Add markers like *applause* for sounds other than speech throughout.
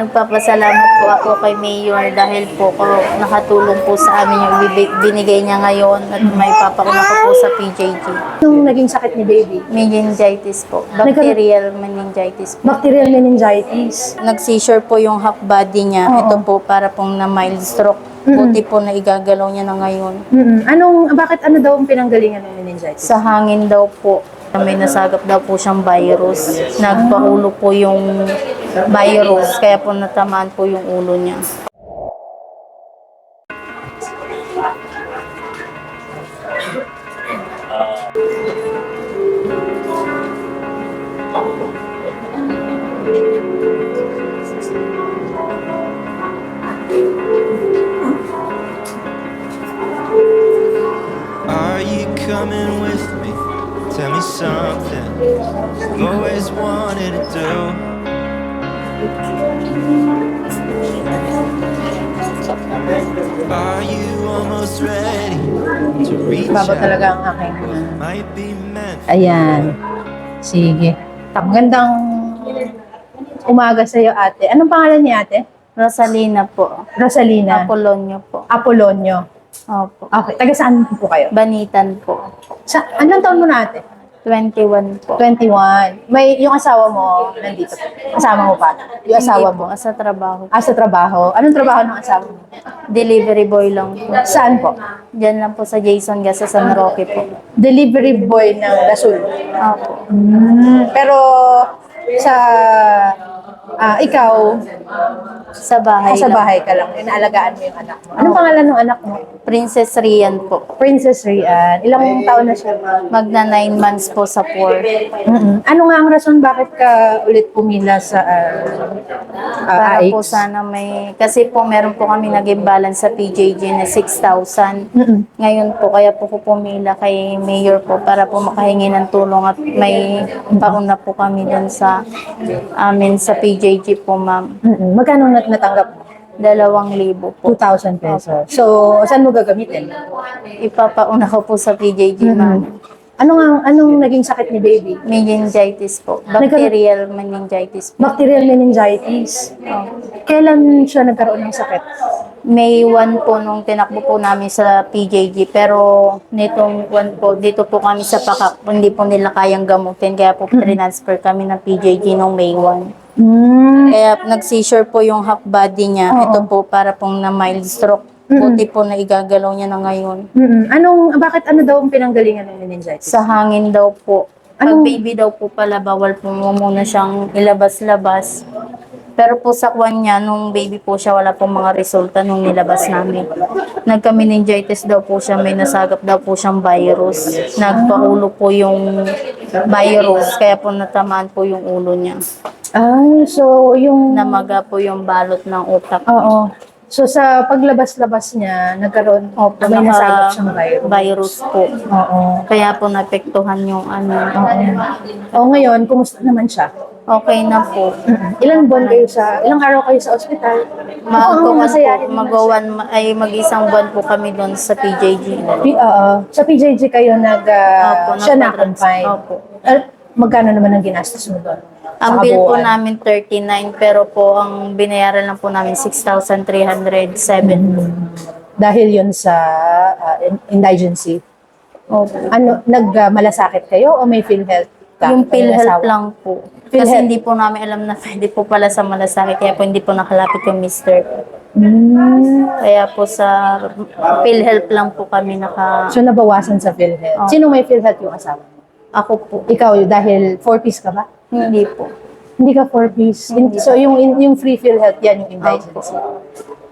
Nagpapasalamat po ako kay Mayor dahil po ko nakatulong po sa amin yung binigay niya ngayon at may papakuna ko po sa PJG. Nung naging sakit ni baby, Meningitis po. Bacterial meningitis po. bacterial meningitis. Nag-seizure po yung half body niya. Oo. Ito po para pong na mild stroke. Buti po na igagalaw niya na ngayon. Mm-mm. Anong, bakit ano daw ang pinanggalingan ng meningitis? Sa hangin daw po, may nasagap daw po siyang virus. Nagpahulog po yung virus, kaya po natamaan po yung ulo niya. Are you coming with me? Tell me something you've always wanted to do. Baba talaga ang aking... Might be meant Ayan. Sige. Magandang umaga sa iyo, ate. Anong pangalan ni ate? Rosalina po. Rosalina. Apolonio po. Apolonio. Opo. Okay. Taga saan po kayo? Banitan po. Sa, anong taon mo na ate? 21 po. 21. May, yung asawa mo, nandito. Kasama mo pa? Yung asawa mo? sa trabaho. Ah, sa trabaho. Anong trabaho ng asawa mo? Delivery boy lang po. Saan po? Diyan lang po sa Jason Gas sa San Roque po. Delivery boy ng Rasul. Opo. Mm, pero sa ah, ikaw, Sa bahay sa lang. bahay ka lang, inaalagaan mo yung anak mo. Anong pangalan ng anak mo? Princess Rian po. Princess Rian. Ilang taon na siya? Magna 9 months po sa 4. mm Ano nga ang rason bakit ka ulit pumila sa uh, Para po sana may... Kasi po meron po kami naging balance sa PJJ na 6,000. Mm-mm. Ngayon po, kaya po ko pumila kay Mayor po para po makahingi ng tulong at may pauna po kami dun sa amin sa PJJ po, ma'am. Mm-mm. Magkano nat natanggap mo? Dalawang libo po. 2,000 pesos. So, saan mo gagamitin? Ipapauna ko po sa PJJ, ma'am. Ano nga, anong naging sakit ni baby? Meningitis po. Bacterial meningitis po. Bacterial meningitis. Kailan siya nagkaroon ng sakit? May 1 po nung tinakbo po namin sa PJG pero nitong 1 po dito po kami sa Pakak hindi po nila kayang gamutin kaya po transfer kami ng PJG nung May 1. Mm. Kaya nag-seizure po yung half body niya. Oo. Ito po para pong na mild stroke. Buti po na igagalaw niya na ngayon. Mm-mm. Anong, bakit ano daw ang pinanggalingan ng meningitis? Sa hangin daw po. Pag Anong- baby daw po pala, bawal po muna siyang ilabas-labas. Pero po sa kwan niya, nung baby po siya, wala pong mga resulta nung nilabas namin. Nagka-meningitis daw po siya, may nasagap daw po siyang virus. Nagpahulog po yung virus, kaya po natamaan po yung ulo niya. Ay, so yung... Namaga po yung balot ng utak. Oo. So sa paglabas-labas niya, nagkaroon, Opo, may naka- nasagap siyang virus. virus po. Oo. Kaya po napektuhan yung ano. Oo. O ngayon, kumusta naman siya? Okay na po. Ilang buwan kayo sa, ilang araw kayo sa ospital? Oo, Mag masayahin po, naman mag-one, ay mag-isang buwan po kami doon sa PJG. P- oo. sa PJJ kayo nag, ah, Opo, siya nagpa-trans- na-confine. Opo. Ah, magkano naman ang ginastos mo doon? Ang bill po namin 39 pero po ang binayaran lang po namin 6,307. Dahil yun sa in- indigency. Opo. Ano, nagmalasakit kayo o may PhilHealth ka? Yung PhilHealth lang po. Kasi PhilHealth. hindi po namin alam na pwede po pala sa malasakit kaya po hindi po nakalapit yung mister. Hmm. Kaya po sa PhilHealth lang po kami naka... So nabawasan sa PhilHealth. Oo. Sino may PhilHealth yung asawa? Ako po. Ikaw, dahil 4-piece ka ba? Hindi po. Hindi ka 4-piece. In- So yung yung free PhilHealth yan yung indigency.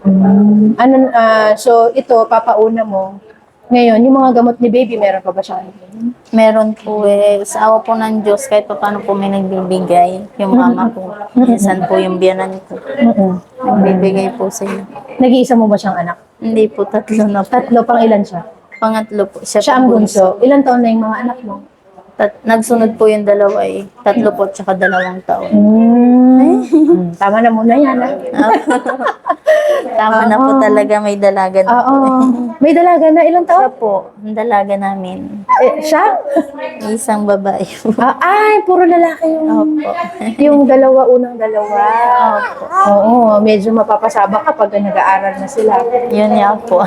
Mm. Ano ah, so ito papauna mo. Ngayon, yung mga gamot ni baby, meron pa ba siya? Meron po eh, sa awa po ng Diyos, kahit pa paano po may nagbibigay. Yung mama ko, minsan po yung biyanan ko, nagbibigay po sa inyo. Nag-iisa mo ba siyang anak? Hindi po, tatlo na po. Tatlo, pang ilan siya? Pangatlo po, siya, Siya ang bunso. Ilan taon na yung mga anak mo? Tat, nagsunod po yung dalawa eh. Tatlo po tsaka dalawang taon. Mm. Mm, Tama na muna yan. ah. *laughs* Tama na po talaga may dalaga na. Oo. May dalaga na ilang Siya taon? po, ang dalaga namin. Eh, siya? Isang babae po. *laughs* Ah, ay, puro lalaki yung, Opo. yung dalawa, unang dalawa. Oo, medyo mapapasabak kapag nag-aaral na sila. Yun nga po.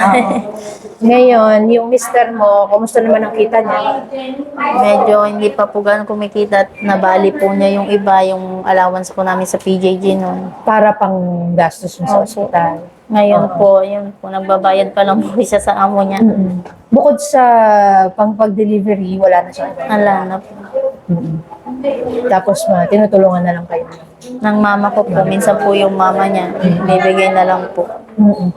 Ngayon, yung mister mo, kumusta naman ang kita niya? Medyo hindi pa po ganun kumikita at nabali po niya yung iba, yung allowance po namin sa PJG noon. Para pang gastos mo sa ospital. Ngayon po, yun po, nagbabayad pa lang po siya sa amo niya. Mm-mm. Bukod sa pang pag-delivery, wala na siya. Wala na po. Mm-mm. Tapos, ma, tinutulungan na lang kayo. Ng mama ko po, minsan po yung mama niya, bibigay na lang po. Mm-mm.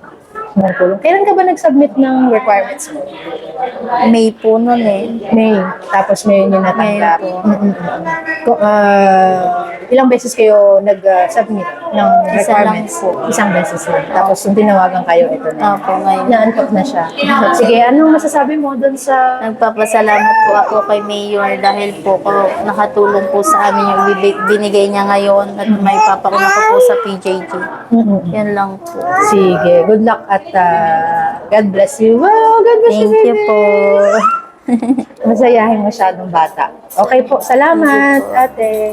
Kailan ka ba nag-submit ng requirements mo? May po nun eh. May. Tapos may yun yung natanggap. May po. Mm-mm. Kung, ah, ilang beses kayo nag-submit ng Isa lang requirements? po. Isang beses lang. Tapos nung tinawagan kayo, ito na. Opo, ngayon. Na-unlock na siya. *laughs* Sige, anong masasabi mo doon sa... Nagpapasalamat po ako kay Mayor dahil po ko nakatulong po sa amin yung binigay niya ngayon at may papakuna ko po sa PJG. Mm-mm. Yan lang po. Sige, good luck at ah, God bless you. Wow, God bless you, Thank you po. Masayahin masyadong bata. Okay po, salamat, ate.